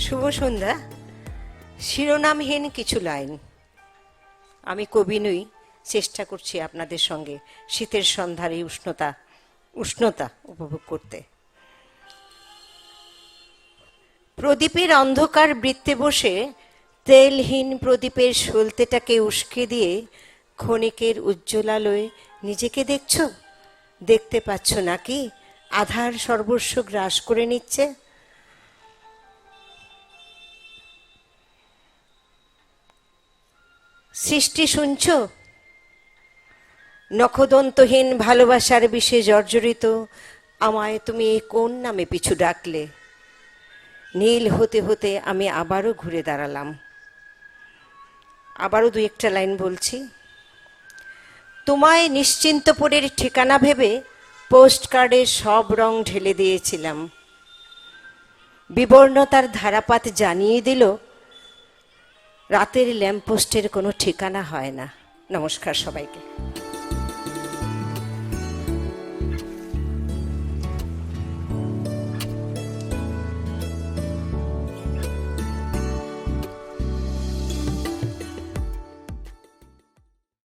শুভ সন্ধ্যা। শিরোনামহীন কিছু লাইন। আমি কবি নই, চেষ্টা করছি আপনাদের সঙ্গে শীতের সন্ধ্যার এই উষ্ণতা উষ্ণতা উপভোগ করতে। প্রদীপের অন্ধকার বৃত্তে বসে তেলহীন প্রদীপের সলতেটাকে উস্কে দিয়ে ক্ষণিকের উজ্জ্বলালয়ে নিজেকে দেখছ? দেখতে পাচ্ছ নাকি? আধার সর্বস্ব গ্রাস করে নিচ্ছে। সৃষ্টি শুনছ? নখদন্তহীন ভালোবাসার বিষে জর্জরিত, আমায় তুমি এই কোন নামে পিছু ডাকলে? নীল হতে হতে আমি আবারও ঘুরে দাঁড়ালাম। আবারও দু একটা লাইন বলছি। তোমায় নিশ্চিন্তপুরের ঠিকানা ভেবে পোস্ট কার্ডে সব রং ঢেলে দিয়েছিলাম। বিবর্ণতার ধারাপাত জানিয়ে দিল রাতের ল্যাম্পপোস্টের কোনো ঠিকানা হয় না। নমস্কার সবাইকে।